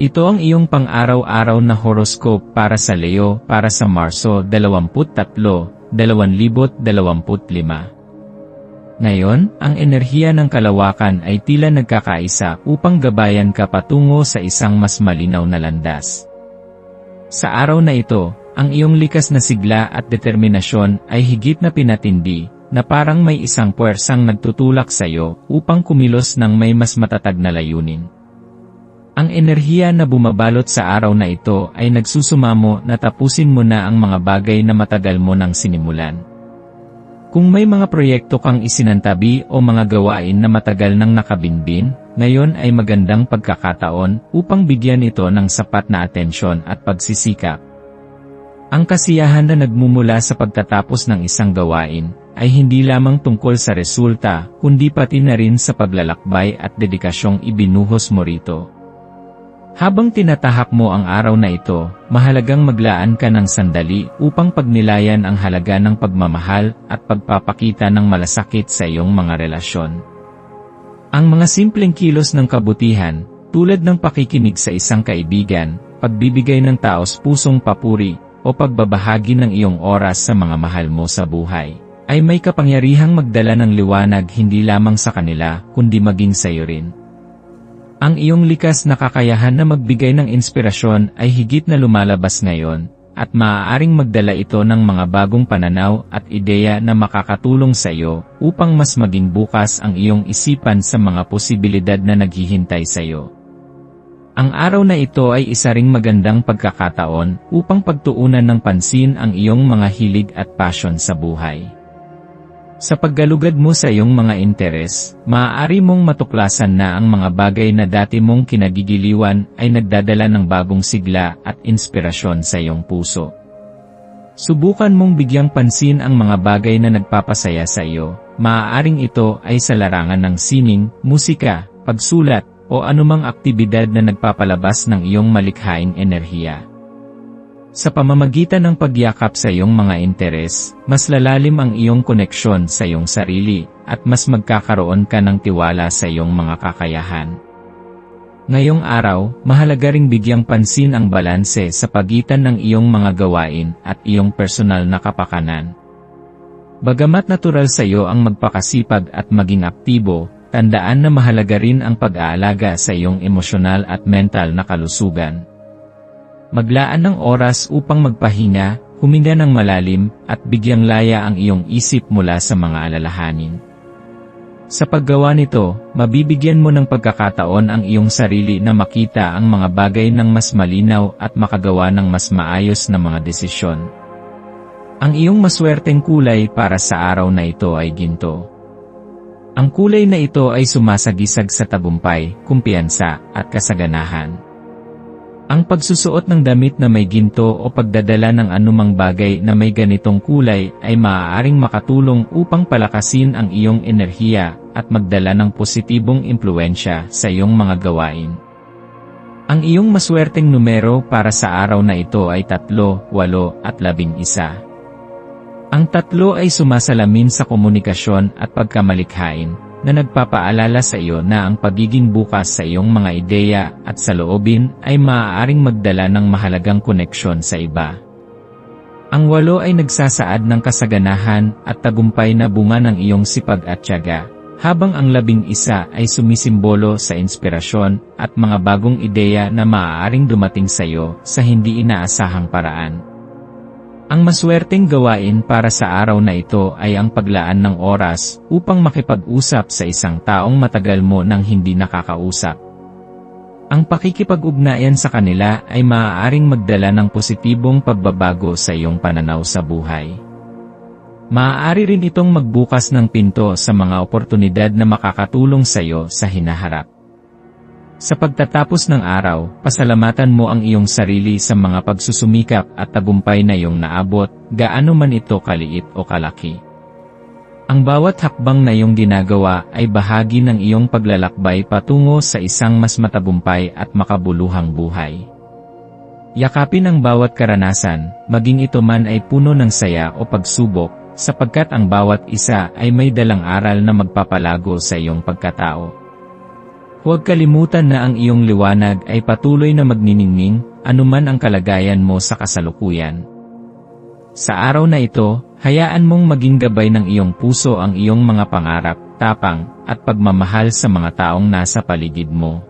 Ito ang iyong pang-araw-araw na horoscope para sa Leo para sa Marso 23, 2025. Ngayon, ang enerhiya ng kalawakan ay tila nagkakaisa upang gabayan ka patungo sa isang mas malinaw na landas. Sa araw na ito, ang iyong likas na sigla at determinasyon ay higit na pinatindi, na parang may isang puwersang nagtutulak sa iyo upang kumilos ng may mas matatag na layunin. Ang enerhiya na bumabalot sa araw na ito ay nagsusumamo na tapusin mo na ang mga bagay na matagal mo nang sinimulan. Kung may mga proyekto kang isinantabi o mga gawain na matagal nang nakabinbin, ngayon ay magandang pagkakataon upang bigyan ito ng sapat na atensyon at pagsisikap. Ang kasiyahan na nagmumula sa pagtatapos ng isang gawain ay hindi lamang tungkol sa resulta, kundi pati na rin sa paglalakbay at dedikasyong ibinuhos mo rito. Habang tinatahak mo ang araw na ito, mahalagang maglaan ka ng sandali upang pagnilayan ang halaga ng pagmamahal at pagpapakita ng malasakit sa iyong mga relasyon. Ang mga simpleng kilos ng kabutihan, tulad ng pakikinig sa isang kaibigan, pagbibigay ng taos pusong papuri, o pagbabahagi ng iyong oras sa mga mahal mo sa buhay, ay may kapangyarihang magdala ng liwanag hindi lamang sa kanila, kundi maging sa iyo rin. Ang iyong likas na kakayahan na magbigay ng inspirasyon ay higit na lumalabas ngayon, at maaaring magdala ito ng mga bagong pananaw at ideya na makakatulong sa iyo upang mas maging bukas ang iyong isipan sa mga posibilidad na naghihintay sa iyo. Ang araw na ito ay isa ring magandang pagkakataon upang pagtuunan ng pansin ang iyong mga hilig at passion sa buhay. Sa paggalugad mo sa iyong mga interes, maaari mong matuklasan na ang mga bagay na dati mong kinagigiliwan ay nagdadala ng bagong sigla at inspirasyon sa iyong puso. Subukan mong bigyang pansin ang mga bagay na nagpapasaya sa iyo, maaaring ito ay sa larangan ng sining, musika, pagsulat, o anumang aktibidad na nagpapalabas ng iyong malikhaing enerhiya. Sa pamamagitan ng pagyakap sa iyong mga interes, mas lalalim ang iyong koneksyon sa iyong sarili, at mas magkakaroon ka ng tiwala sa iyong mga kakayahan. Ngayong araw, mahalaga ring bigyang pansin ang balanse sa pagitan ng iyong mga gawain at iyong personal na kapakanan. Bagamat natural sa iyo ang magpakasipag at maging aktibo, tandaan na mahalaga rin ang pag-aalaga sa iyong emosyonal at mental na kalusugan. Maglaan ng oras upang magpahinga, huminga ng malalim, at bigyang laya ang iyong isip mula sa mga alalahanin. Sa paggawa nito, mabibigyan mo ng pagkakataon ang iyong sarili na makita ang mga bagay ng mas malinaw at makagawa ng mas maayos na mga desisyon. Ang iyong maswerteng kulay para sa araw na ito ay ginto. Ang kulay na ito ay sumasagisag sa tagumpay, kumpiyansa, at kasaganahan. Ang pagsusuot ng damit na may ginto o pagdadala ng anumang bagay na may ganitong kulay ay maaaring makatulong upang palakasin ang iyong enerhiya at magdala ng positibong impluensya sa iyong mga gawain. Ang iyong maswerteng numero para sa araw na ito ay 3, 8 at 11. Ang tatlo ay sumasalamin sa komunikasyon at pagkamalikhain, na nagpapaalala sa iyo na ang pagiging bukas sa iyong mga ideya at sa loobin ay maaaring magdala ng mahalagang koneksyon sa iba. Ang walo ay nagsasaad ng kasaganahan at tagumpay na bunga ng iyong sipag at tiyaga, habang ang labing isa ay sumisimbolo sa inspirasyon at mga bagong ideya na maaaring dumating sa iyo sa hindi inaasahang paraan. Ang maswerteng gawain para sa araw na ito ay ang paglaan ng oras upang makipag-usap sa isang taong matagal mo nang hindi nakakausap. Ang pakikipag-ugnayan sa kanila ay maaaring magdala ng positibong pagbabago sa iyong pananaw sa buhay. Maaari rin itong magbukas ng pinto sa mga oportunidad na makakatulong sa iyo sa hinaharap. Sa pagtatapos ng araw, pasalamatan mo ang iyong sarili sa mga pagsusumikap at tagumpay na iyong naabot, gaano man ito kaliit o kalaki. Ang bawat hakbang na iyong ginagawa ay bahagi ng iyong paglalakbay patungo sa isang mas matagumpay at makabuluhang buhay. Yakapin ang bawat karanasan, maging ito man ay puno ng saya o pagsubok, sapagkat ang bawat isa ay may dalang aral na magpapalago sa iyong pagkatao. Huwag kalimutan na ang iyong liwanag ay patuloy na magniningning, anuman ang kalagayan mo sa kasalukuyan. Sa araw na ito, hayaan mong maging gabay ng iyong puso ang iyong mga pangarap, tapang, at pagmamahal sa mga taong nasa paligid mo.